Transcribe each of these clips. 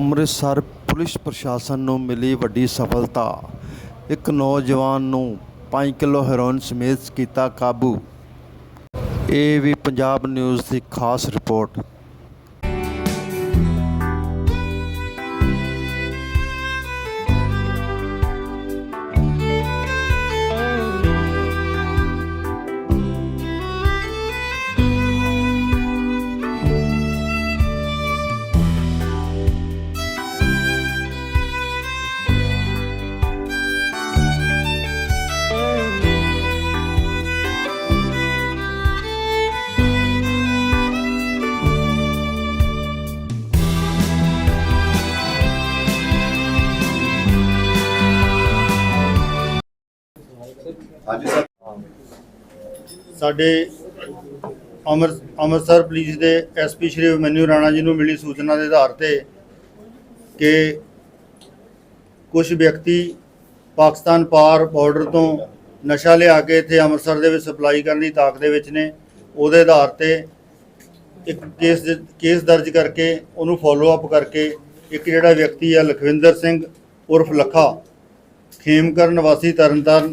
Amritsar police ਪ੍ਰਸ਼ਾਸਨ ਨੂੰ ਮਿਲੀ ਵੱਡੀ ਸਫਲਤਾ। ਇੱਕ ਨੌਜਵਾਨ ਨੂੰ 5 ਕਿਲੋ ਹੈਰੋਇਨ ਸਮੇਤ ਕੀਤਾ ਕਾਬੂ। ਇਹ ਵੀ ਪੰਜਾਬ ਨਿਊਜ਼ ਦੀ ਖਾਸ ਰਿਪੋਰਟ। ਹਾਂਜੀ ਸਰ। ਸਾਡੇ ਅੰਮ੍ਰਿਤ ਅੰਮ੍ਰਿਤਸਰ ਪੁਲਿਸ ਦੇ ਐਸਪੀ ਸ਼੍ਰੀ ਅਭਿਮਨਿਊ ਰਾਣਾ ਜੀ ਨੂੰ ਮਿਲੀ ਸੂਚਨਾ ਦੇ ਆਧਾਰ ਤੇ ਕਿ ਕੁਝ ਵਿਅਕਤੀ ਪਾਕਿਸਤਾਨ ਪਾਰ ਬਾਰਡਰ ਤੋਂ ਨਸ਼ਾ ਲਿਆ ਕੇ ਇੱਥੇ ਅੰਮ੍ਰਿਤਸਰ ਦੇ ਵਿੱਚ ਸਪਲਾਈ ਕਰਨ ਦੀ ਤਾਕ ਦੇ ਵਿੱਚ ਨੇ। ਉਹਦੇ ਆਧਾਰ ਤੇ ਇੱਕ ਕੇਸ ਦ- ਕੇਸ ਦਰਜ ਕਰਕੇ ਉਹਨੂੰ ਫੋਲੋ ਅਪ ਕਰਕੇ ਇੱਕ ਜਿਹੜਾ ਵਿਅਕਤੀ ਆ ਲਖਵਿੰਦਰ ਸਿੰਘ ਉਰਫ ਲੱਖਾ ਖੇਮਕਰਨ ਵਾਸੀ ਤਰਨਤਾਰਨ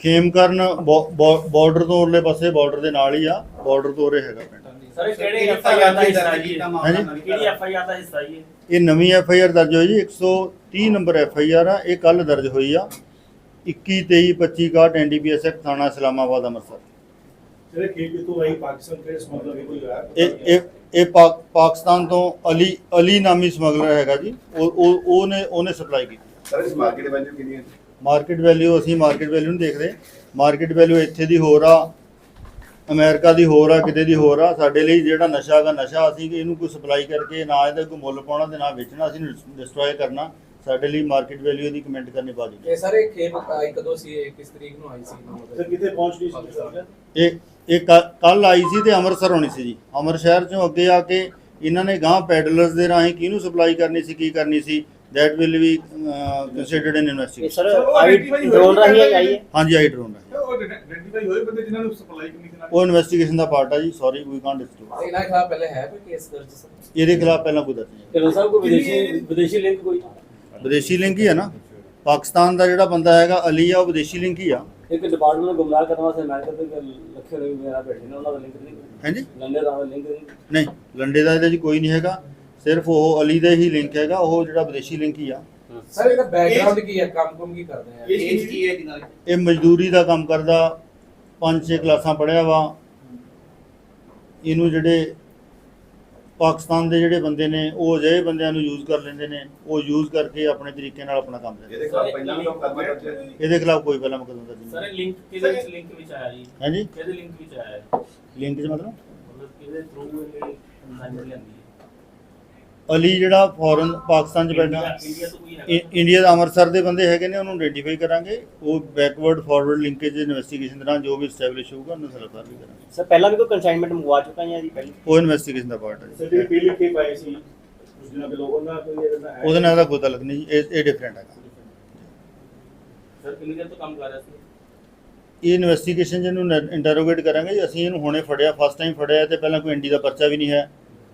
ਖੇਮਕਰਨ ਬਾਰਡਰ ਤੋਂ ਉਰਲੇ ਪਾਸੇ ਬਾਰਡਰ ਦੇ ਨਾਲ ਹੀ ਆ ਬਾਰਡਰ ਤੋਂ ਉਰੇ ਹੈਗਾ ਪਿੰਡ। ਸਰ ਕਿਹੜੇ ਐਫ ਆਈ ਆਰ ਦਾ ਹਿੱਸਾ ਜੀ। ਕਿਹੜੀ ਐਫ ਆਈ ਆਰ ਦਾ ਹਿੱਸਾ ਜੀ? ਇਹ? ਇਹ ਨਵੀਂ ਐਫ ਆਈ ਆਰ ਦਰਜ ਹੋਈ ਜੀ 130 ਨੰਬਰ ਐਫ ਆਈ ਆਰ ਆ ਇਹ ਕੱਲ ਦਰਜ ਹੋਈ ਆ। 21 23 25 61 ਐਨਡੀਪੀਐਸ ਐਕਟ ਥਾਣਾ ਇਸਲਾਮਾਬਾਦ ਅੰਮ੍ਰਿਤਸਰ। ਜਿਹੜੇ ਖੇਤ ਜਿੱਤੋਂ ਆਈ? ਪਾਕਿਸਤਾਨ ਕਿਹੜੇ ਸਮਗਲਰ ਵੀ ਕੋਈ ਹੋਇਆ ਇਹ ਇਹ ਇਹ ਪਾਕ- ਪਾਕਿਸਤਾਨ ਤੋਂ ਅਲੀ ਅਲੀ ਨਾਮੀ ਸਮਗਲਰ ਹੈਗਾ ਜੀ। ਉਹ ਉਹ ਉਹਨੇ ਉਹਨੇ ਸਪਲਾਈ ਕੀਤੀ। ਸਰ ਇਸ ਮਾਰਕੀਟ ਦੇ ਵੈਲਿਊ ਕਿੰਨੀ ਹੈ ਮਾਰਕੀਟ ਵੈਲਿਊ ਅਸੀਂ ਮਾਰਕੀਟ ਵੈਲਿਊ ਨਹੀਂ ਦੇਖਦੇ। ਮਾਰਕੀਟ ਵੈਲਿਊ ਇੱਥੇ ਦੀ ਹੋਰ ਆ ਅਮਰੀਕਾ ਦੀ ਹੋਰ ਆ ਕਿਤੇ ਦੀ ਹੋਰ ਆ। ਸਾਡੇ ਲਈ ਜਿਹੜਾ ਨਸ਼ਾ ਹੈਗਾ ਨਸ਼ਾ ਅਸੀਂ ਇਹਨੂੰ ਕੋਈ ਸਪਲਾਈ ਕਰਕੇ ਨਾ ਇਹਦਾ ਕੋਈ ਮੁੱਲ ਪਾਉਣਾ ਤੇ ਨਾ ਵੇਚਣਾ ਅਸੀਂ ਡਿਸਟਰੋਏ ਕਰਨਾ। ਸਾਡੇ ਲਈ ਮਾਰਕੀਟ ਵੈਲਿਊ ਦੀ ਕਮੈਂਟ ਕਰਨੀ ਬਾਜੀ ਇਹ ਸਾਰੇ ਖੇਪ ਆਈ ਕਦੋਂ ਸੀ? ਕਿਸ ਤਰੀਕ ਨੂੰ ਆਈ ਸੀ? ਸਰ ਕਿਤੇ ਪਹੁੰਚ ਨਹੀਂ ਸੀ ਸਰ? ਇਹ ਇਹ ਕੱਲ ਆਈ ਸੀ ਤੇ ਅੰਮ੍ਰਿਤਸਰ ਹੋਣੀ ਸੀ ਜੀ। ਅੰਮ੍ਰਿਤ ਸ਼ਹਿਰ ਚੋਂ ਅੱਗੇ ਆ ਕੇ ਇਹਨਾਂ ਨੇ ਗਾਂ ਪੈਡਲਰਸ ਦੇ ਰਾਹੀਂ ਕਿਹਨੂੰ ਸਪਲਾਈ ਕਰਨੀ ਸੀ ਕੀ ਕਰਨੀ ਸੀ? That will we considered in ਇਹ ਇਨਵੈਸਟੀਗੇਸ਼ਨ ਸਰ ਆਈ ਡਰੋਨ ਰਾਹੀਂ ਆਈ ਹੈ ਹਾਂਜੀ ਆਈ ਡਰੋਨ ਹੈ ਉਹ ਆਇਡੈਂਟੀਫਾਈ ਹੋਏ ਬੰਦੇ ਜਿਨ੍ਹਾਂ ਨੂੰ ਸਪਲਾਈ ਕਰਨੀ ਸੀ ਉਹ ਇਨਵੈਸਟੀਗੇਸ਼ਨ ਦਾ ਪਾਰਟ ਆ ਜੀ ਸੌਰੀ ਵੀ ਕਾਂਟ ਡਿਸਕਲੋਜ਼ ਇਹਨਾਂ ਦੇ ਖਿਲਾਫ ਪਹਿਲੇ ਹੈ ਕੋਈ ਕੇਸ ਦਰਜ ਸਰ? ਇਹਦੇ ਖਿਲਾਫ ਪਹਿਲਾਂ ਕੋਈ ਦਰਜ ਨਹੀਂ ਤੇ ਸਰ ਕੋਈ ਵਿਦੇਸ਼ੀ ਵਿਦੇਸ਼ੀ ਲਿੰਕ ਕੋਈ? ਵਿਦੇਸ਼ੀ ਲਿੰਕ ਹੀ ਹੈ ਨਾ। ਪਾਕਿਸਤਾਨ ਦਾ ਜਿਹੜਾ ਬੰਦਾ ਹੈਗਾ ਅਲੀ ਆ ਉਹ ਵਿਦੇਸ਼ੀ ਲਿੰਕ ਹੀ ਆ। ਇੱਕ ਡਿਪਾਰਟਮੈਂਟ ਨੂੰ ਗੁੰਮਰਾਹ ਕਰਨ ਵਾਸਤੇ ਅਮਰੀਕਾ ਤੇ ਲੱਖੇ ਰੁਪਏ ਮੇਰਾ ਬੈਠੇ ਨੇ ਉਹਨਾਂ ਦਾ ਲਿੰਕ ਨਹੀਂ। ਹਾਂਜੀ ਲੰਡੇ ਦਾ ਲਿੰਕ ਨਹੀਂ। ਨਹੀਂ ਲੰਡੇ ਦਾ ਇਹਦੇ 'ਚ ਕੋਈ ਨਹੀਂ ਹੈਗਾ। ਸਿਰਫ ਉਹ ਅਲੀ ਦਾ ਹੀ ਲਿੰਕ ਹੈਗਾ ਉਹ ਜਿਹੜਾ ਵਿਦੇਸ਼ੀ ਲਿੰਕ ਹੀ ਆ। ਸਰ ਇਹਦਾ ਬੈਕਗ੍ਰਾਉਂਡ ਕੀ ਹੈ? ਕੰਮ ਕੁਮ ਕੀ ਕਰਦੇ ਆ? ਇਹ ਕੀ ਹੈ ਜਿਨ੍ਹਾਂ ਇਹ ਮਜ਼ਦੂਰੀ ਦਾ ਕੰਮ ਕਰਦਾ ਪੰਜ ਛੇ ਕਲਾਸਾਂ ਪੜ੍ਹਿਆ ਵਾ। ਇਹਨੂੰ ਜਿਹੜੇ ਪਾਕਿਸਤਾਨ ਦੇ ਜਿਹੜੇ ਬੰਦੇ ਨੇ ਉਹ ਅਜਿਹੇ ਬੰਦਿਆਂ ਨੂੰ ਯੂਜ਼ ਕਰ ਲੈਂਦੇ ਨੇ ਉਹ ਯੂਜ਼ ਕਰਕੇ ਆਪਣੇ ਤਰੀਕੇ ਨਾਲ ਆਪਣਾ ਕੰਮ ਲੈਂਦੇ ਇਹਦੇ ਖਿਲਾਫ ਪਹਿਲਾਂ ਵੀ ਕਰਦੇ ਨੇ? ਇਹਦੇ ਖਿਲਾਫ ਕੋਈ ਪਹਿਲਾਂ ਮੁਕੱਦਮਾ ਦਰਜ ਨਹੀਂ ਸਰ ਇਹ ਲਿੰਕ ਕਿਹਦੇ ਵਿੱਚ ਲਿੰਕ ਵਿੱਚ ਆਇਆ ਜੀ? ਹਾਂਜੀ। ਕਿਹਦੇ ਲਿੰਕ ਵਿੱਚ ਆਇਆ ਹੈ ਲਿੰਕ 'ਚ ਮਤਲਬ? ਮਤਲਬ ਕਿਹਦੇ ਥਰੂ ਇਹ ਕੰਸਾਈਨਮੈਂਟ ਲੈਂਦੀ ਹੈ ਅਲੀ ਜਿਹੜਾ ਫੋਰਨ ਪਾਕਿਸਤਾਨ 'ਚ ਬੈਠਾ ਇ- ਇੰਡੀਆ ਦਾ ਅੰਮ੍ਰਿਤਸਰ ਦੇ ਬੰਦੇ ਹੈਗੇ ਨੇ ਉਹਨੂੰ ਆਇਡੈਂਟੀਫਾਈ ਕਰਾਂਗੇ। ਉਹ ਬੈਕਵਰਡ ਫਾਰਵਰਡ ਲਿੰਕੇਜ ਇਨਵੈਸਟੀਗੇਸ਼ਨ ਦੌਰਾਨ ਜੋ ਵੀ ਸਟੈਬਲਿਸ਼ ਹੋਊਗਾ ਉਹਨੂੰ ਸਰਕਾਰ ਵੀ ਕਰਾਂਗੇ। ਸਰ ਪਹਿਲਾਂ ਵੀ ਕੋਈ ਕੰਸਾਈਨਮੈਂਟ ਮੰਗਵਾ ਚੁੱਕਾ ਹੈ ਜੀ ਪਹਿਲਾਂ? ਉਹ ਇਨਵੈਸਟੀਗੇਸ਼ਨ ਦਾ ਪਾਰਟ ਹੈ ਸਰ ਜੀ। ਜਿਹੜੇ ਪੀਲੀ ਕੇ ਪਾਏ ਸੀ ਉਸ ਦਿਨਾਂ ਦੇ ਲੋਕਾਂ ਦਾ ਕੋਈ ਇਹਦਾ ਹੈ? ਉਹਦੇ ਨਾਲ ਦਾ ਕੋਈ ਤਾਲੁਕ ਨਹੀਂ ਜੀ, ਇਹ ਇਹ ਡਿਫਰੈਂਟ ਹੈਗਾ। ਸਰ ਕਿੰਨੀ ਦੇਰ ਤੋਂ ਕੰਮ ਕਰ ਰਿਹਾ ਸੀ? ਇਹ ਇਨਵੈਸਟੀਗੇਸ਼ਨ ਜਿਹਨੂੰ ਇੰਟਰੋਗੇਟ ਕਰਾਂਗੇ ਜੀ। ਅਸੀਂ ਇਹਨੂੰ ਹੁਣੇ ਫੜਿਆ ਫਸਟ ਟਾਈਮ ਫੜਿਆ ਤੇ ਪਹਿਲਾਂ ਕੋਈ ਐਨਡੀ ਦਾ ਪਰਚਾ ਵੀ ਨਹੀਂ ਹੈ।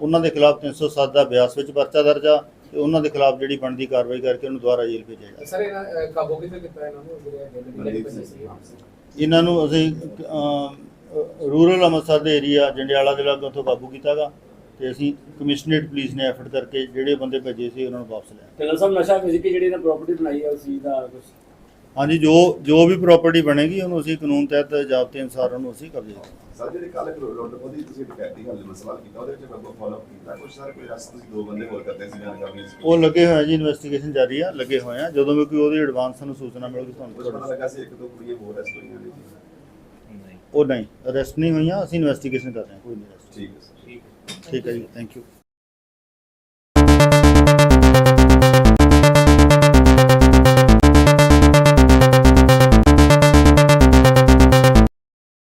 ਉਹਨਾਂ ਦੇ ਖਿਲਾਫ 307 ਦਾ ਬਿਆਸ ਵਿੱਚ ਪਰਚਾ ਦਰਜ ਆ ਤੇ ਉਹਨਾਂ ਦੇ ਖਿਲਾਫ ਜਿਹੜੀ ਬਣਦੀ ਕਾਰਵਾਈ ਕਰਕੇ ਉਹਨੂੰ ਦੁਬਾਰਾ ਜੇਲ੍ਹ ਭੇਜਿਆ ਜਾਏਗਾ ਸਰ ਇਹਨਾਂ ਅਹ, ਕਾਬੂ ਕਿੱਥੇ ਕੀਤਾ ਇਹਨਾਂ ਨੂੰ? ਜਿਹੜੇ ਸੀ। ਇਹਨਾਂ ਨੂੰ ਅਸੀਂ ਰੂਰਲ ਅੰਮ੍ਰਿਤਸਰ ਦੇ ਏਰੀਆ ਜੰਡਿਆਲਾ ਦੇ ਲਾਗੇ ਉੱਥੋਂ ਕਾਬੂ ਕੀਤਾਗਾ ਤੇ ਅਸੀਂ ਕਮਿਸ਼ਨਰੇਟ ਪੁਲਿਸ ਨੇ ਐਫਰਟ ਕਰਕੇ ਜਿਹੜੇ ਬੰਦੇ ਭੇਜੇ ਸੀ ਉਹਨਾਂ ਨੂੰ ਵਾਪਸ ਲਿਆ। ਤੇ ਸਭ ਨਸ਼ਾ ਫਿਜ਼ੀਕੀ ਜਿਹੜੀ ਨੇ ਪ੍ਰਾਪਰਟੀ ਬਣਾਈ ਹੈ ਉਸ ਚੀਜ਼ ਦਾ ਕੁਝ ਹਾਂਜੀ ਜੋ ਜੋ ਵੀ ਪ੍ਰਾਪਰਟੀ ਬਣੇਗੀ ਉਹਨੂੰ ਅਸੀਂ ਕਾਨੂੰਨ ਤਹਿਤ ਜ਼ਾਬਤੇ ਅਨੁਸਾਰ ਉਹਨੂੰ ਅਸੀਂ ਕਬਜ਼ੇ ਕਰਾਂਗੇ ਸਰ ਜਿਹੜੇ ਕੱਲ ਰੋਡ ਉਹਦੀ ਤੁਸੀਂ ਡਕੈਤੀ ਗੱਲ ਦਾ ਸਵਾਲ ਕੀਤਾ ਉਹਦੇ ਵਿੱਚ ਮੈਂ ਫਾਲੋ ਕੀਤਾ? ਕੁਝ ਸਰ ਕੋਈ ਰਸ ਤੁਸੀਂ ਦੋ ਬੰਦੇ ਹੋਰ ਕਰਦੇ ਸੀ ਜਾਣਕਾਰੀ ਸੀ? ਉਹ ਲੱਗੇ ਹੋਏ ਆ ਜੀ ਇਨਵੈਸਟੀਗੇਸ਼ਨ ਜਾਰੀ ਆ ਲੱਗੇ ਹੋਏ ਆ। ਜਦੋਂ ਵੀ ਕੋਈ ਉਹਦੀ ਐਡਵਾਂਸ ਸਾਨੂੰ ਸੂਚਨਾ ਮਿਲੂਗੀ ਕੁਝ ਪਤਾ ਤੁਹਾਨੂੰ ਲੱਗਾ ਸੀ ਇੱਕ ਦੋ ਕੁੜੀਆਂ ਹੋਰ ਐਸ ਹੋਈਆਂ ਨੇ ਜੀ? ਉਹ ਨਹੀਂ ਅਰੈਸਟ ਨਹੀਂ ਹੋਈਆਂ ਅਸੀਂ ਇਨਵੈਸਟੀਗੇਸ਼ਨ ਕਰ ਰਹੇ ਹਾਂ ਕੋਈ ਨਹੀਂ arrest। ਠੀਕ ਹੈ ਸਰ। ਠੀਕ ਹੈ। ਜੀ ਥੈਂਕ ਯੂ